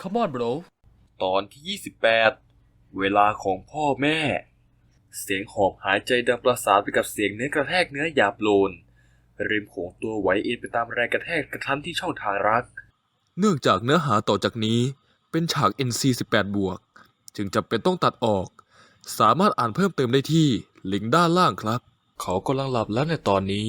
Come on bro ตอนที่ 28 เวลาของพ่อแม่ เสียงหอบหายใจดังประสานไปกับเสียงเนื้อกระแทกเนื้อหยาบโลนริมโขงตัวไหวเอ็นไปตามแรงกระแทกกระทันที่ช่องทางรัก เนื่องจากเนื้อหาต่อจากนี้เป็นฉาก NC 18บวก จึงจำเป็นต้องตัดออก สามารถอ่านเพิ่มเติมได้ที่ลิงก์ด้านล่างครับ เขากำลังหลับแล้วในตอนนี้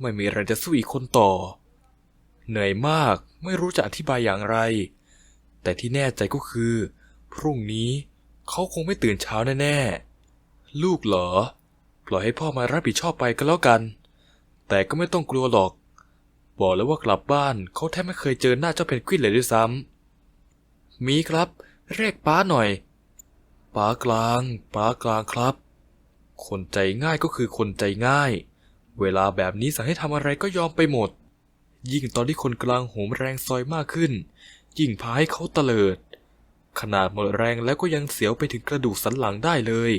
ไม่มีแรงจะสู้อีกคนต่อ เหนื่อยมากไม่รู้จะอธิบายอย่างไร แต่ที่แน่ใจก็คือ พรุ่งนี้เขาคงไม่ตื่นเช้าแน่ๆ ลูกเหรอ ปล่อยให้พ่อมารับผิดชอบไปก็แล้วกัน แต่ก็ไม่ต้องกลัวหรอก บอกแล้วว่ากลับบ้านเขาแทบไม่เคยเจอหน้าเจ้าเพนกวินเลยด้วยซ้ำมีครับ เรียกป้าหน่อยป้ากลางป้ากลางครับ คนใจง่ายก็คือคนใจง่าย เวลาแบบนี้สั่งให้ทำอะไรก็ยอมไปหมด ยิ่งตอนที่คนกลางโหมแรงซอยมากขึ้น ยิ่งพาให้เขาเตลิด ขนาดหมดแรงแล้วก็ยังเสียวไปถึงกระดูกสันหลังได้เลย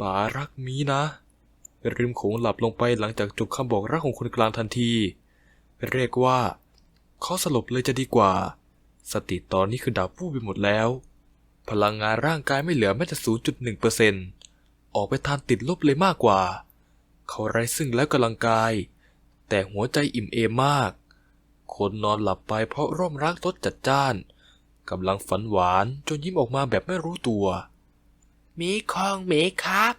ป๋ารักมีนะ ริมโขงหลับลงไปหลังจากจบคำบอกรักของคนกลางทันที เรียกว่าเขาสลบเลยจะดีกว่า สติตอนนี้คือดับวูบไปหมดแล้ว พลังงานร่างกายไม่เหลือแม้แต่ 0.1%เปอร์เซนต์ออกไปทานติดลบเลยมากกว่า เขาไร้ซึ่งแล้วกำลังกาย แต่หัวใจอิ่มเอมมาก คนนอนหลับไปเพราะร่มรักรสจัดจ้านกำลังฝันหวานจนยิ้มออกมาแบบไม่รู้ตัวมีของมีครับ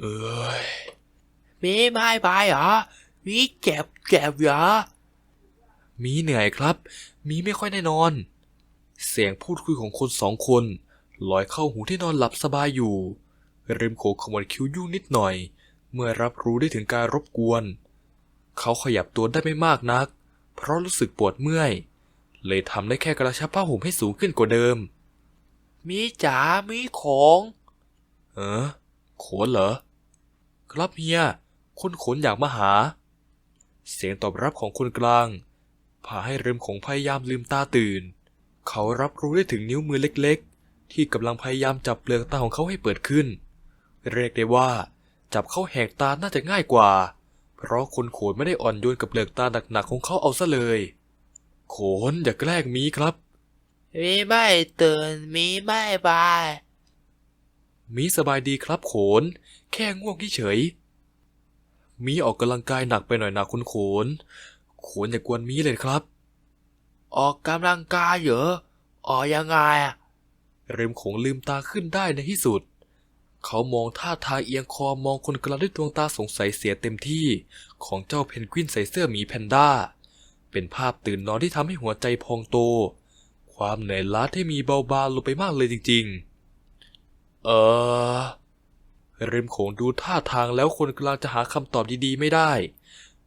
เอ้ยมีไม่บายเหรอมีเจ็บเจ็บเหรอมีเหนื่อยครับ มีไม่ค่อยแน่นอน เสียงพูดคุยของคนสองคนลอยเข้าหูที่นอนหลับสบายอยู่ ริมโขงขมวดคิ้วยุ่งนิดหน่อย เมื่อรับรู้ได้ถึงการรบกวน เขาขยับตัวได้ไม่มากนัก เพราะรู้สึกปวดเมื่อย เลยทำได้แค่กระชับผ้าห่มให้สูงขึ้นกว่าเดิม มีจ๋ามีของเออขนเหรอ ครับเฮียคนขนอยากมาหา เสียงตอบรับของคนกลางพาให้เริมของพยายามลืมตาตื่น เขารับรู้ได้ถึงนิ้วมือเล็กๆ ที่กำลังพยายามจับเปลือกตาของเขาให้เปิดขึ้น เรียกได้ว่า จับเขาแหกตาน่าจะง่ายกว่า เพราะคนโขนไม่ได้อ่อนโยนกับเปลือกตาหนักๆของเขาเอาซะเลย โขนอย่าแกล้งมีครับ มีไม่ตื่นมีไม่บาย มีสบายดีครับโขน แค่ง่วงเฉยๆมีออกกำลังกายหนักไปหน่อยนะคุณโขน โขนอย่ากวนมีเลยครับ ออกกำลังกายเหรอออกยังไงอะเริมโขงลืมตาขึ้นได้ในที่สุด เขามองท่าทางเอียงคอมองคนกลางด้วยดวงตาสงสัยเสียเต็มที่ ของเจ้าเพนกวินใส่เสื้อหมีแพนด้า เป็นภาพตื่นนอนที่ทำให้หัวใจพองโต ความเหนื่อยล้าที่มีเบาบางลงไปมากเลยจริงๆ เออริมโขงดูท่าทางแล้วคนกลางจะหาคำตอบดีๆไม่ได้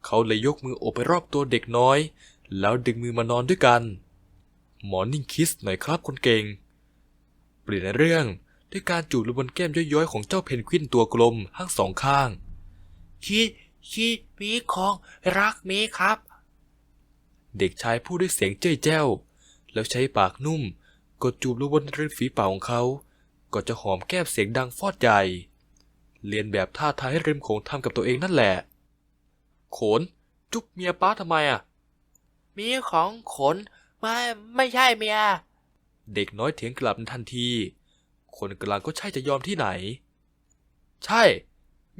เขาเลยยกมือโอบไปรอบตัวเด็กน้อย แล้วดึงมือมานอนด้วยกัน หมอนิ่งคิสหน่อยครับคนเก่ง เปลี่ยนเรื่อง ด้วยการจูบลงบนแก้มย้อยๆของเจ้าเพนกวินตัวกลมทั้งสองข้างคิดคิดมีของรักมีครับ เด็กชายพูดด้วยเสียงเจ้ยแจ้ว แล้วใช้ปากนุ่ม กดจูบลงบนริมฝีปากของเขา ก็จะหอมแก้มเสียงดังฟอดใหญ่ เรียนแบบท่าทางให้ริมโขงทำกับตัวเองนั่นแหละโขน จุ๊บเมียป้าทำไมอะ มีของขนไม่ไม่ใช่เมีย เด็กน้อยเถียงกลับทันที คนกลางก็ใช่จะยอมที่ไหน ใช่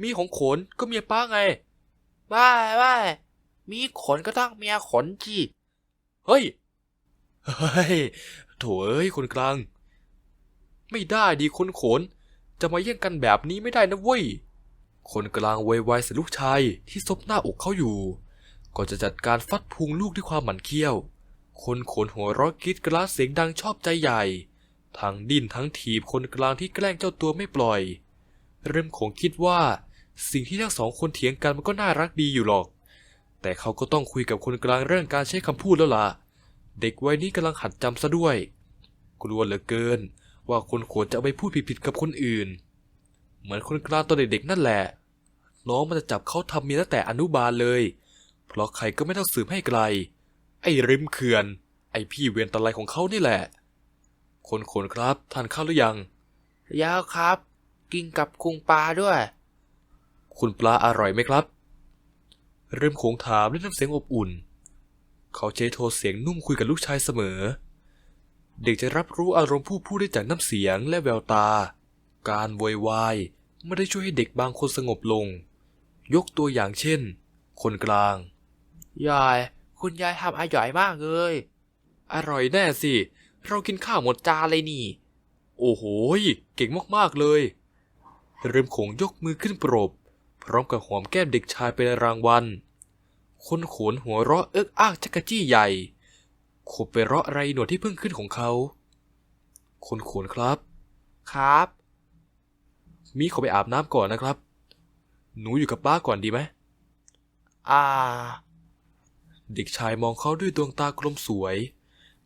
มีของโขนก็เมียป้าไงไม่ไม่มีขนก็ต้องเมียขนจีเฮ้ย เฮ้ยโถเอ้ยคนกลาง ไม่ได้ดีคนโขน จะมาแย่งกันแบบนี้ไม่ได้นะเว้ย คนกลางไวๆใส่ลูกชายที่ซบหน้าอกเขาอยู่ก่อนจะจัดการฟัดพุงลูกด้วยความหมั่นเคี้ยว คนโขนหัวเร้อกรีดกระลาเสียงดังชอบใจใหญ่ ทั้งดิ้นทั้งถีบคนกลางที่แกล้งเจ้าตัวไม่ปล่อย เริ่มคงคิดว่า สิ่งที่ทั้งสองคนเถียงกันมันก็น่ารักดีอยู่หรอก แต่เขาก็ต้องคุยกับคนกลางเรื่องการใช้คำพูดแล้วล่ะ เด็กวัยนี้กำลังหัดจำซะด้วย กลัวเหลือเกิน ว่าคนโขนจะเอาไปพูดผิดๆกับคนอื่น เหมือนคนกลางตอนเด็กๆนั่นแหละ น้องมันจะจับเขาทำเมียตั้งแต่อนุบาลเลย เพราะใครก็ไม่ต้องสืบให้ไกล ไอ้ริมเขื่อน ไอ้พี่เวียนตะไลของเขานี่แหละ คนโขนครับทานข้าวหรือยังยาวครับ กินกับคุงปลาด้วย คุณปลาอร่อยไหมครับ เริ่มโขงถามด้วยน้ำเสียงอบอุ่น เขาใช้โทนเสียงนุ่มคุยกับลูกชายเสมอ เด็กจะรับรู้อารมณ์ผู้พูดได้จากน้ำเสียงและแววตา การโวยวายไม่ได้ช่วยให้เด็กบางคนสงบลง ยกตัวอย่างเช่น คนกลาง ยาย คุณยายทำอร่อยมากเลย อร่อยแน่สิ เรากินข้าวหมดจานเลยนี่ โอ้โหยเก่งมากๆเลย เริ่มโขงยกมือขึ้นปรบ พร้อมกับหอมแก้มเด็กชายเป็นรางวัล คนโขนหัวเราะเอิกอ้ากจักกะจี้ใหญ่ขบไปเราะไรหนวดที่เพิ่งขึ้นของเขา คนโขนครับ ครับ มีขอไปอาบน้ำก่อนนะครับ หนูอยู่กับป้าก่อนดีไหมอ่า เด็กชายมองเขาด้วยดวงตากลมสวย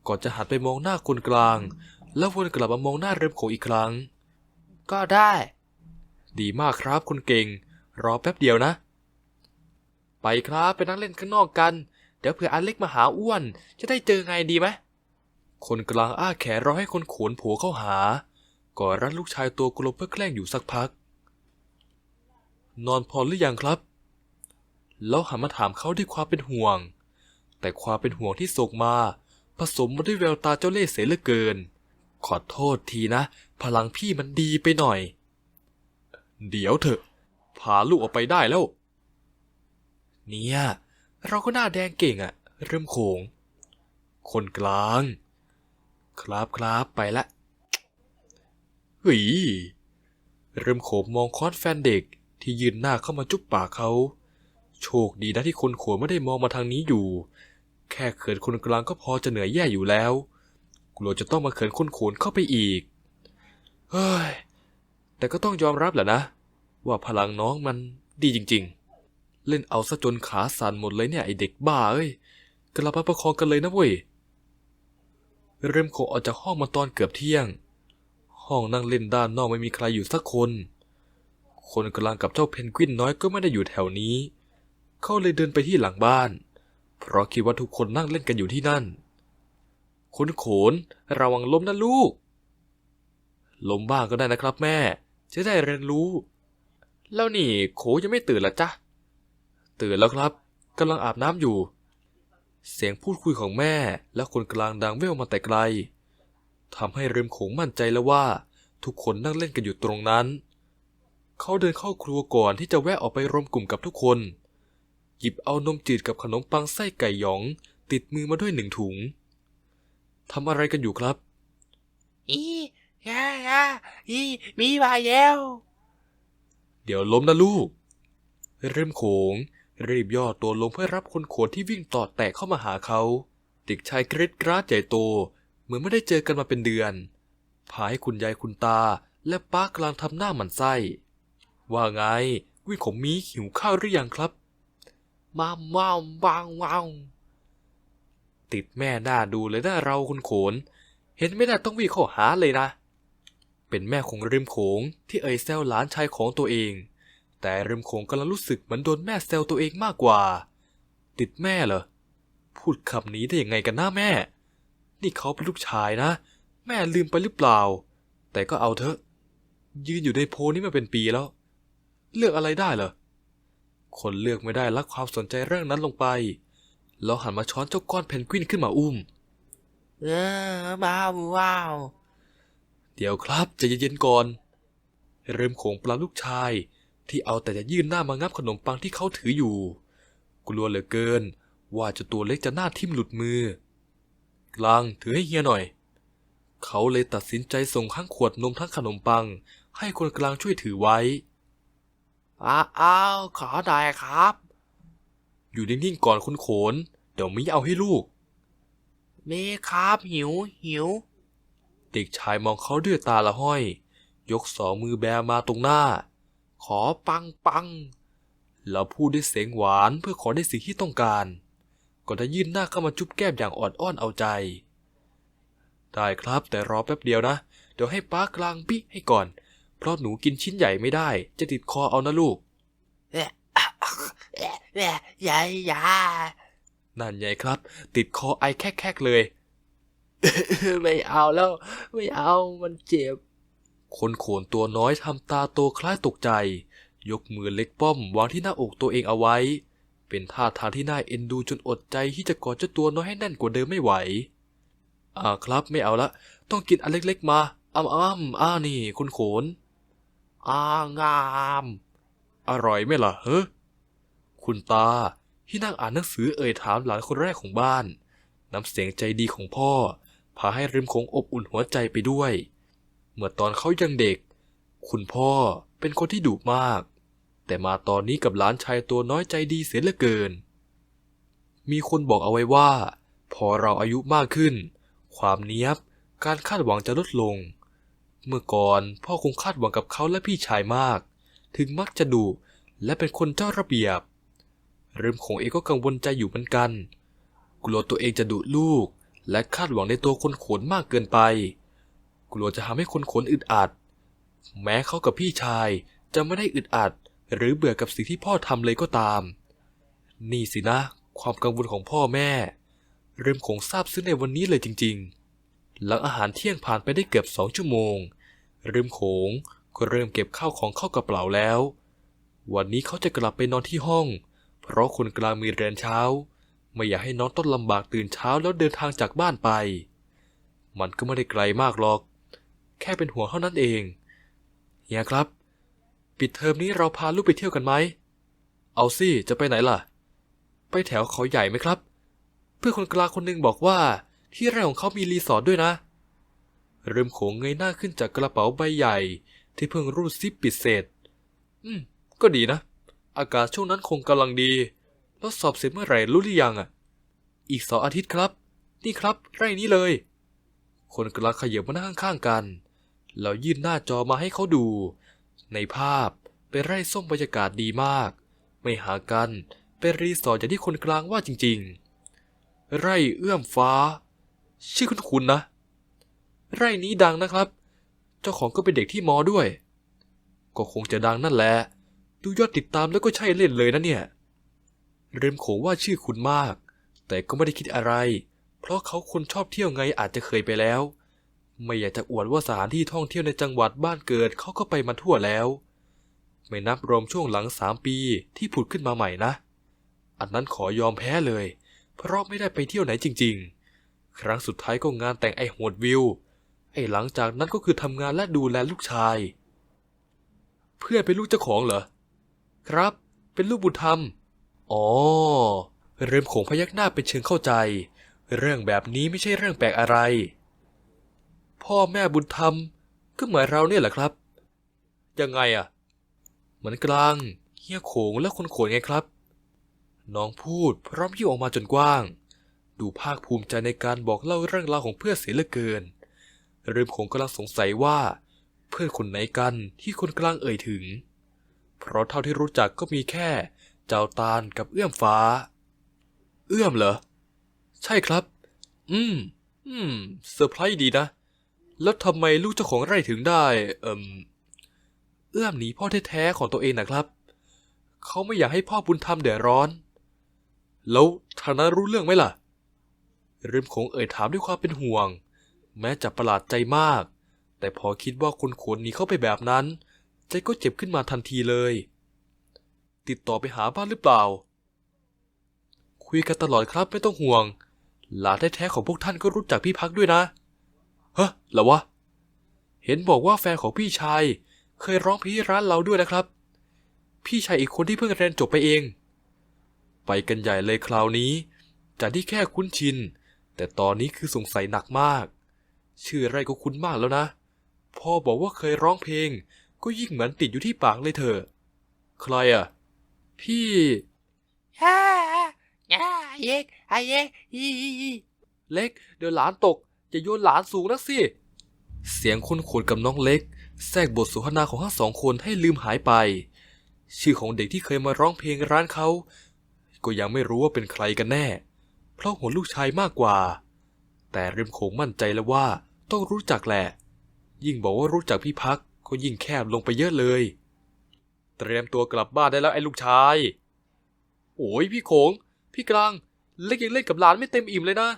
ก่อนจะหันไปมองหน้าคนกลาง แล้ววนกลับมามองหน้าเริมโขงอีกครั้ง ก็ได้ ดีมากครับคนเก่ง รอแป๊บเดียวนะ ไปครับไปนั่งเล่นข้างนอกกัน เดี๋ยวเผื่ออันเล็กมาหาอ้วน จะได้เจอไงดีไหมคนกลางอ้าแขนรอให้คนโขนผล่เข้าหา ก่อรัดลูกชายตัวกลมเพื่อแกล้งอยู่สักพัก นอนพอหรือยังครับ แล้วหันมาถามเขาด้วยความเป็นห่วง แต่ความเป็นห่วงที่ส่งมา ผสมมาด้วยแววตาเจ้าเล่ห์เสียเหลือเกิน ขอโทษทีนะ พลังพี่มันดีไปหน่อย เดี๋ยวเถอะ พาลูกออกไปได้แล้ว เนี่ย เราก็หน้าแดงเก่งอะเริ่มโขง คนกลาง ครับครับไปละเฮ้ยเริ่มโขงมองค้อนแฟนเด็กที่ยืนหน้าเข้ามาจุ๊บปากเขา โชคดีนะที่คนโขนไม่ได้มองมาทางนี้อยู่ แค่เขินคนกลางก็พอจะเหนื่อยแย่อยู่แล้ว กลัวจะต้องมาเขินคนโขนเข้าไปอีก เฮ้ย แต่ก็ต้องยอมรับแหละนะ ว่าพลังน้องมันดีจริง ๆ เล่นเอาซะจนขาสั่นหมดเลยเนี่ยไอเด็กบ้าเอ้ยกลับมาประคองกันเลยนะเว้ย เริ่มโคออกจากห้องมาตอนเกือบเที่ยง ห้องนั่งเล่นด้านนอกไม่มีใครอยู่สักคน คนกลังกับเจ้าเพนกวินน้อยก็ไม่ได้อยู่แถวนี้ เขาเลยเดินไปที่หลังบ้าน เพราะคิดว่าทุกคนนั่งเล่นกันอยู่ที่นั่น คุณโขนระวังล้มนะลูก ล้มบ้างก็ได้นะครับแม่ จะได้เรียนรู้ แล้วนี่โขยังไม่ตื่นละจ๊ะ ตื่นแล้วครับกำลังอาบน้ำอยู่ เสียงพูดคุยของแม่และคนกลางดังเว่วมาแต่ไกลทำให้เริมโขงมั่นใจแล้วว่า ทุกคนนั่งเล่นกันอยู่ตรงนั้น เขาเดินเข้าครัวก่อนที่จะแวะออกไปรวมกลุ่มกับทุกคน หยิบเอานมจืดกับขนมปังไส้ไก่หยอง ติดมือมาด้วยหนึ่งถุงทำอะไรกันอยู่ครับ อียายาอีมีมาแล้ว เดี๋ยวล้มนะลูก เริ่มโขง รีบย่อตัวลงเพื่อรับคนโขนที่วิ่งตอดแตกเข้ามาหาเขา เด็กชายเกรดกราดใหญ่โต เหมือนไม่ได้เจอกันมาเป็นเดือน พาให้คุณยายคุณตา และป้ากำลังทำหน้าหมันไส้ ว่าไงวิ่งของมีหิวข้าวหรือยังครับ มาว้าวว้าวว้าติดแม่หน้าดูเลยนะเราคุณโขน เห็นไม่ได้ต้องวิ่งเข้าหาเลยนะ เป็นแม่ของริมโขงที่เอ่ยแซวหลานชายของตัวเอง แต่ริมโขงกำลังรู้สึกเหมือนโดนแม่แซวตัวเองมากกว่า ติดแม่เหรอ พูดคำนี้ได้ยังไงกันหน้าแม่ นี่เขาเป็นลูกชายนะ แม่ลืมไปหรือเปล่า แต่ก็เอาเถอะ ยืนอยู่ในโพลนี้มาเป็นปีแล้ว เลือกอะไรได้เหรอ คนเลือกไม่ได้ลักความสนใจเรื่องนั้นลงไป แล้วหันมาช้อนเจ้าก้อนเพนกวินขึ้นมาอุ้ม เออว้าวว้าว เดี๋ยวครับใจะเย็นๆก่อน เริ่มโขงปลาลูกชาย ที่เอาแต่จะยื่นหน้ามางับขนมปังที่เขาถืออยู่ กลัวเหลือเกิน ว่าเจะตัวเล็กจะหน้าทิ่มหลุดมือกลางถือให้เฮียหน่อย เขาเลยตัดสินใจส่งทั้งขวดนมทั้งขนมปัง ให้คนกลางช่วยถือไว้ อ้าวอ้าวขอหน่อยครับ อยู่นิ่งๆก่อนคุณโขน เดี๋ยวมีเอาให้ลูกมีครับหิวหิว เด็กชายมองเขาด้วยตาละห้อย ยกสองมือแบมาตรงหน้า ขอปังปัง แล้วพูดด้วยเสียงหวานเพื่อขอได้สิ่งที่ต้องการก็ได้ยื่นหน้าเข้ามาจุ๊บแก้มอย่างอ่อนอ้อนเอาใจ ได้ครับแต่รอแป๊บเดียวนะ เดี๋ยวให้ป้ากลางปิให้ก่อน เพราะหนูกินชิ้นใหญ่ไม่ได้ จะติดคอเอานะลูกยายยานั่นไงครับ ติดคอไอแคกๆเลย ไม่เอาแล้ว ไม่เอามันเจ็บ คนโขนตัวน้อยทำตาโตคล้ายตกใจ ยกมือเล็กป้อมวางที่หน้าอกตัวเองเอาไว้ เป็นท่าทางที่น่าเอ็นดูจนอดใจที่จะกอดเจ้าตัวน้อยให้แน่นกว่าเดิมไม่ไหว อ่าครับไม่เอาละ ต้องกินอันเล็กๆมาอ้ำอ้ำอ้านี่คุณโขน อางาม อร่อยไหมล่ะเฮ้คุณตาที่นั่งอ่านหนังสือเอ่ยถามหลานคนแรกของบ้าน น้ำเสียงใจดีของพ่อ พาให้ริมคงอบอุ่นหัวใจไปด้วย เมื่อตอนเขายังเด็ก คุณพ่อเป็นคนที่ดุมาก แต่มาตอนนี้กับหลานชายตัวน้อยใจดีเสียเหลือเกิน มีคนบอกเอาไว้ว่า พอเราอายุมากขึ้น ความเนี้ยบ การคาดหวังจะลดลง เมื่อก่อนพ่อคงคาดหวังกับเขาและพี่ชายมาก ถึงมักจะดุและเป็นคนเจ้าระเบียบ เริ่มของเองก็กังวลใจอยู่เหมือนกัน กลัวตัวเองจะดุลูก และคาดหวังในตัวคนขนมากเกินไป กลัวจะทำให้คนขนอึดอัด แม้เขากับพี่ชายจะไม่ได้อึดอัด หรือเบื่อกับสิ่งที่พ่อทำเลยก็ตาม นี่สินะ ความกังวลของพ่อแม่ เริ่มคงทราบซึ้งในวันนี้เลยจริง ๆ หลังอาหารเที่ยงผ่านไปได้เกือบสองชั่วโมง ริมโขงก็เริ่มเก็บข้าวของเข้ากระเป๋าแล้ว วันนี้เขาจะกลับไปนอนที่ห้อง เพราะคนกลางมีเรียนเช้า ไม่อยากให้น้องต้องลำบากตื่นเช้าแล้วเดินทางจากบ้านไป มันก็ไม่ได้ไกลมากหรอก แค่เป็นห่วงเท่านั้นเองเฮียครับ ปิดเทอมนี้เราพาลูกไปเที่ยวกันไหม เอาสิจะไปไหนล่ะ ไปแถวเขาใหญ่ไหมครับ เพื่อนคนกลางคนหนึ่งบอกว่าที่ไร่ของเขามีรีสอร์ทด้วยนะ เริ่มโขงเงยหน้าขึ้นจากกระเป๋าใบใหญ่ ที่เพิ่งรูดซิปปิดเสร็จ อืม ก็ดีนะ อากาศช่วงนั้นคงกำลังดี แล้วสอบเสร็จเมื่อไหร่รู้หรือยังอะ อีกสองอาทิตย์ครับ นี่ครับไร่นี้เลย คนกลังขยับมานั่งข้างๆกัน แล้วยื่นหน้าจอมาให้เขาดู ในภาพเป็นไร่ส้มบรรยากาศดีมาก ไม่หากันเป็นรีสอร์ทอย่างที่คนกลางว่าจริง ๆ ไร่เอื้อมฟ้า ชื่อคุ้นๆนะ ไร่นี้ดังนะครับ เจ้าของก็เป็นเด็กที่มอด้วย ก็คงจะดังนั่นแหละ ดูยอดติดตามแล้วก็ใช่เล่นเลยนะเนี่ย เริมโขงว่าชื่อคุณมาก แต่ก็ไม่ได้คิดอะไร เพราะเขาคนชอบเที่ยวไงอาจจะเคยไปแล้ว ไม่อยากจะอวดว่าสถานที่ท่องเที่ยวในจังหวัดบ้านเกิดเขาก็ไปมาทั่วแล้ว ไม่นับรวมช่วงหลังสามปีที่ผุดขึ้นมาใหม่นะ อันนั้นขอยอมแพ้เลย เพราะไม่ได้ไปเที่ยวไหนจริง ๆ ครั้งสุดท้ายก็งานแต่งไอ้โหดวิว ไอ้หลังจากนั้นก็คือทำงานและดูแลลูกชาย เพื่อนเป็นลูกเจ้าของเหรอ ครับ เป็นลูกบุญธรรม อ๋อ เริ่มโขงพยักหน้าเป็นเชิงเข้าใจ เรื่องแบบนี้ไม่ใช่เรื่องแปลกอะไร พ่อแม่บุญธรรมก็เหมือนเราเนี่ยแหละครับ ยังไงอะเหมือนกลางเฮียโขงและคนโขนไงครับ น้องพูดพร้อมยิ้วออกมาจนกว้าง ดูภาคภูมิใจในการบอกเล่าเรื่องราวของเพื่อนเสียเหลือเกิน เริ่มคงกำลังสงสัยว่า เพื่อนคนไหนกันที่คนกลางเอ่ยถึง เพราะเท่าที่รู้จักก็มีแค่เจ้าตาลกับเอื้อมฟ้า เอื้อมเหรอ ใช่ครับ อืม อืมเซอร์ไพรส์ดีนะ แล้วทำไมลูกเจ้าของไร่ถึงได้ เอ่มเอื้อมหนีพ่อแท้ๆของตัวเองนะครับ เขาไม่อยากให้พ่อบุญธรรมเดือดร้อน แล้วทานั้นรู้เรื่องไหมล่ะริมคงเอ่ยถามด้วยความเป็นห่วง แม้จะประหลาดใจมาก แต่พอคิดว่าคนขนหนีเข้าไปแบบนั้น ใจก็เจ็บขึ้นมาทันทีเลย ติดต่อไปหาบ้านหรือเปล่า คุยกันตลอดครับไม่ต้องห่วง หลานแท้ๆของพวกท่านก็รู้จักพี่พักด้วยนะเฮ้เหรอวะ เห็นบอกว่าแฟนของพี่ชาย เคยร้องเพลงที่ร้านเราด้วยนะครับ พี่ชายอีกคนที่เพิ่งเรียนจบไปเอง ไปกันใหญ่เลยคราวนี้ จากที่แค่คุ้นชิน แต่ตอนนี้คือสงสัยหนักมาก ชื่ออะไรก็คุ้นมากแล้วนะพ่อบอกว่าเคยร้องเพลง ก็ยิ่งเหมือนติดอยู่ที่ปากเลยเธอะใครอะ พี่ฮ่าฮ่าเย็กไอเย็กอีเล็ก เดี๋ยวหลานตก อย่าโยนหลานสูงนักสิ เสียงคนขนกับน้องเล็ก แทรกบทสนทนาของทั้งสองคนให้ลืมหายไป ชื่อของเด็กที่เคยมาร้องเพลงร้านเขา ก็ยังไม่รู้ว่าเป็นใครกันแน่ เพราะห่วลูกชายมากกว่า แต่ริมโขงมั่นใจแล้วว่าต้องรู้จักแหละ ยิ่งบอกว่ารู้จักพี่พักก็ยิ่งแคบลงไปเยอะเลย เตรียมตัวกลับบ้านได้แล้วไอ้ลูกชาย โอ้ยพี่โขง พี่กลางเล็กยังเล่นกับหลานไม่เต็มอิ่มเลยนะ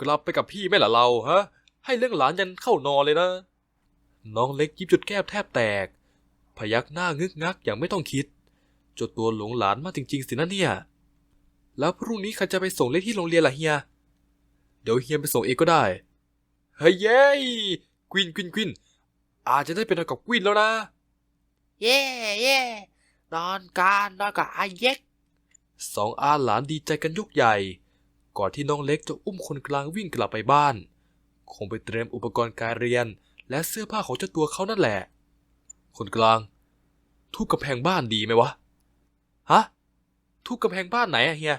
กลับไปกับพี่ไม่ล่ะเราฮะ ให้เรื่องหลานยันเข้านอนเลยนะ น้องเล็กยิบจุดแก้มแทบแตก พยักหน้างึกงักอย่างไม่ต้องคิดจนตัวหลงหลานมากจริง ๆ สินะเนี่ย แล้วพรุ่งนี้ใครจะไปส่งเล็กที่โรงเรียนล่ะเฮีย เดี๋ยวเฮียไปส่งเองก็ได้ เฮ้ยเย้กวินกวินกวินอาจจะได้เป็นนอนกับกวินแล้วนะ เย่เย่นอนกันนอนกับไอ้เย็กสองอาหลานดีใจกันยกใหญ่ ก่อนที่น้องเล็กจะอุ้มคนกลางวิ่งกลับไปบ้าน คงไปเตรียมอุปกรณ์การเรียน และเสื้อผ้าของเจ้าตัวเขานั่นแหละ คนกลาง ทุบกำแพงบ้านดีไหมวะ ฮะ ทุบกำแพงบ้านไหนอะเฮีย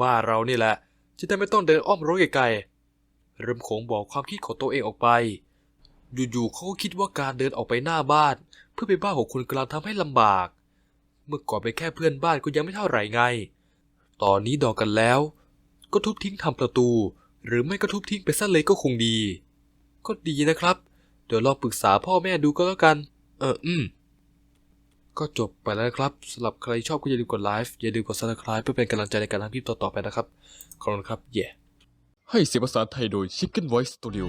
บ้านเรานี่แหละ จะได้ไม่ต้องเดินอ้อมรั้วไกลๆเริ่มโขงบอกความคิดของตัวเองออกไป อยู่ๆเขาก็คิดว่าการเดินออกไปหน้าบ้าน เพื่อไปบ้านของคนกลางทำให้ลำบาก เมื่อก่อนไปแค่เพื่อนบ้านก็ยังไม่เท่าไหร่ไง ตอนนี้ดอกกันแล้ว ก็ทุบทิ้งทำประตู หรือไม่ก็ทุบทิ้งไปซะเลยก็คงดี ก็ดีนะครับ เดี๋ยวลองปรึกษาพ่อแม่ดูก็แล้วกัน เอออืม ก็จบไปแล้วครับสำหรับใครชอบก็อย่าลืมกดไลค์อย่าลืมกด subscribe เพื่อเป็นกำลังใจในการทำคลิปต่อๆไปนะครับ ขอบคุณครับเย่ ให้เสียงภาษาไทยโดย Chicken Voice Studio